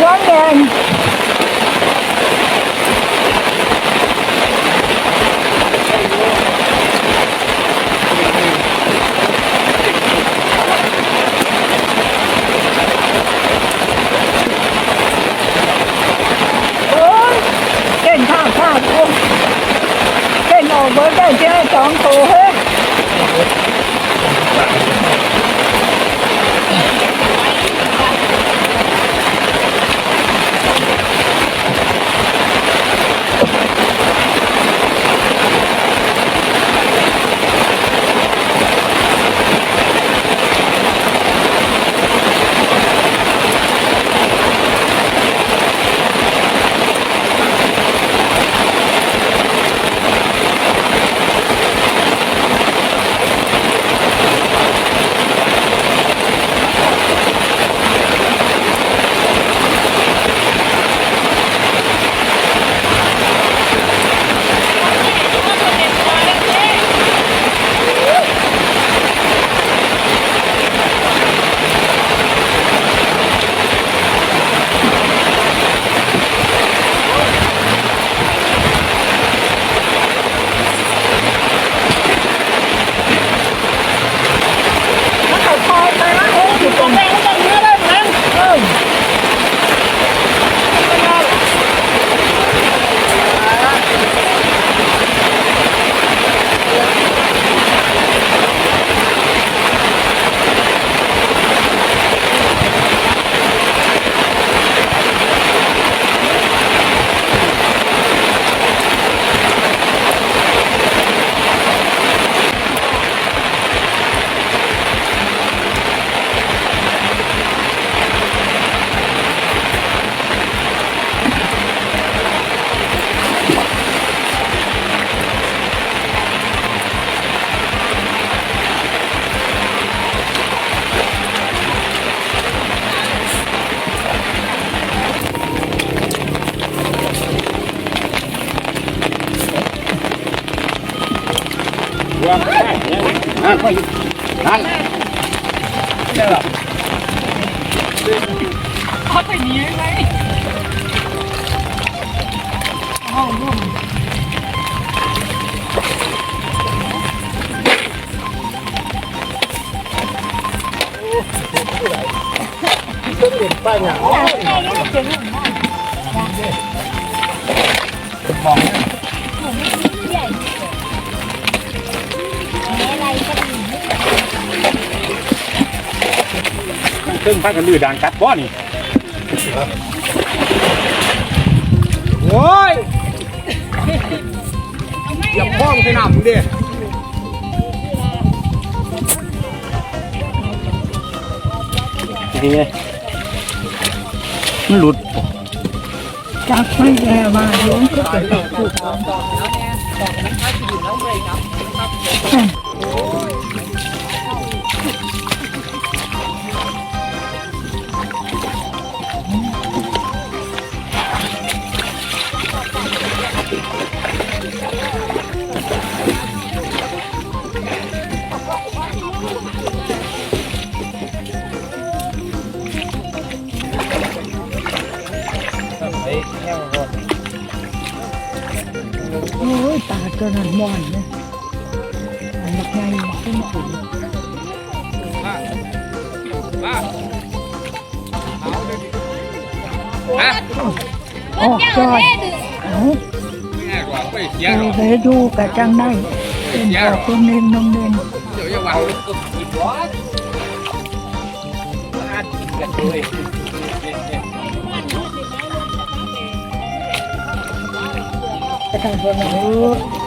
quá đen Hãy subscribe cho kênh Ghiền Mì Gõ Để không bỏ เขาไปหนีไหมห้องร่วม ต้องเปลี่ยนป้ายหนังมอง ซึ่งพักกันดื้อด่านกัดบ่นี่โอ้ยอย่าพ้องใส่หน้ามึงดินี่ไงมันหลุดจับไม่แย่มาล้มก็เป็นถูกโ mòn này. Mặt ngay mặt cái mặt bụi Ồ, trời. Ồ. Tôi về đu cả trang này. Tìm vào con nên nông nên Cái thằng vừa này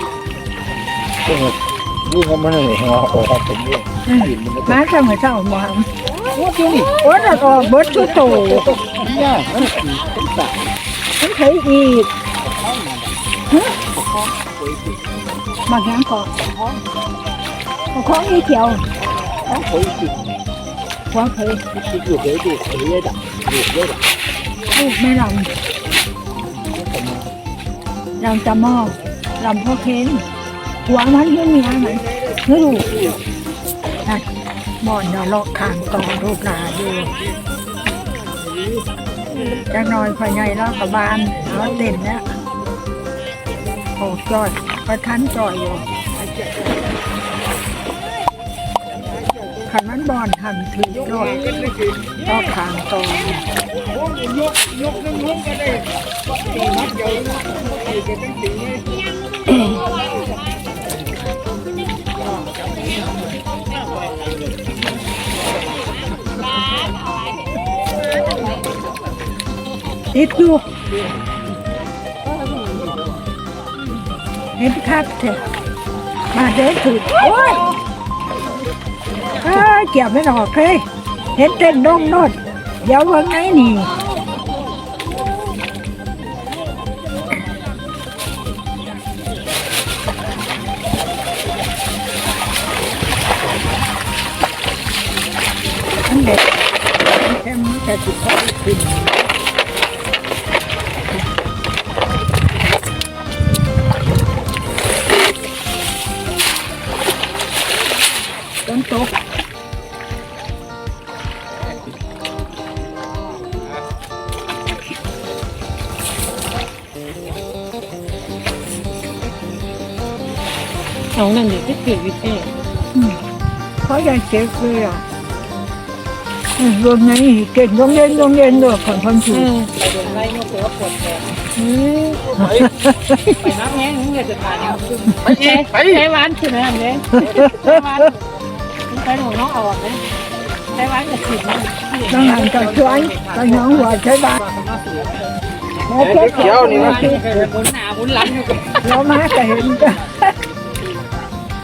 อาเราไปดูกะจังได้เป็นออกเป็นเนนนมเนนกระทั่งคนนั้นนี่เขาไม่ได้หัวออกผมด้วยมาห้เจ้ามาโอ้ยโอ้ยแล้วก็เบิดชุดโตเนี่ยมันเป็นสัตว์ฉันเคยอีกฮะบางอย่งก็ของอีเขียวเขาเคยติดของเคยติดอยู่เคยดูเคยเลยดับอยู่เลยดับลูกไม่ลำลำจะมอบลำพ่อเค้น หัวมันไม่มีอะไรไม่รู้นะมอนเนาะลาะข้างต่อรูปหนาอยู่จักหน่อยพ่อใหญ่เรากับบานเราเด่นเนี่ยโอ้จอยประทันจอยอยู่ขันมันบอนทำถือโดดก็ขางตรงติดอยู่เห็นคักเถอะมาเดินถือโอ้ยเอ้ยเกี่ยวไม่ออกเลย 애교 애비 mà để thử. Ôi. Ai kiểu mới nó thế hết tên đông nốt. Giáo hơn ấy nè Hãy subscribe cho kênh Ghiền Mì ตกน้องนั่นเด็กที่เกิดวิเศษอืมเพราะยังเจ็บเลยอะอืมรวมนี้เก่งต้องเล่นต้องเล่นด้วยคนคนถูกไปโดนไล่นกตัวปวดแขนไปน้ำแห้งเงยจะตายเนี่ยไปอีกไปใช้หวานขึ้นนะเนี่ยใช้หวาน cái ngồi nó cái bán là thịt nó làm cho chú anh tao nhỏ ngoài cái bán nó chết rồi. Muốn nào muốn lăn nó má cả hình cơ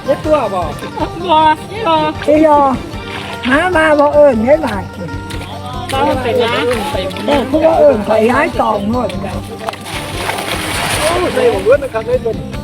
chết tua à, bò? Bò bò. Cái bò má ba bò ơn thế bà ba phải lá. Không có ơn phải hái tòng luôn Hãy subscribe cho kênh Ghiền Mì Gõ Để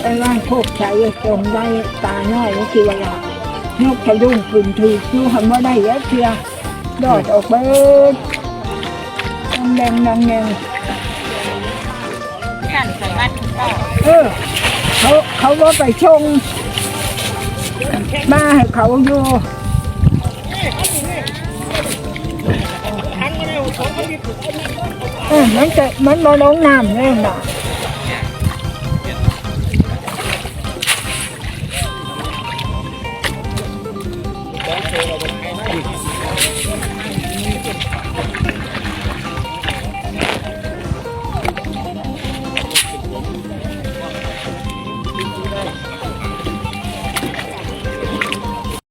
อยู่เรามาจะเห็นก็เล็ตัวบอกรอรอที่ยอมามาบให้บาทต้องเป็นนะเออคือว่าเอิญขอยย้ายตองหมดกันไอ้ร่างพวกใช้จงได้ตาน้อยก็คือเวลานกกระดุมปืนถือคิวหันมาได้แล้วเทียดอดออกเบิดดังแดงดังแดงขันใส่บ้านก็เออ เขาเขาว่าไปชงมาให้เขาอยู่เออมันจะมันมาลงน้ำเลยน่ะ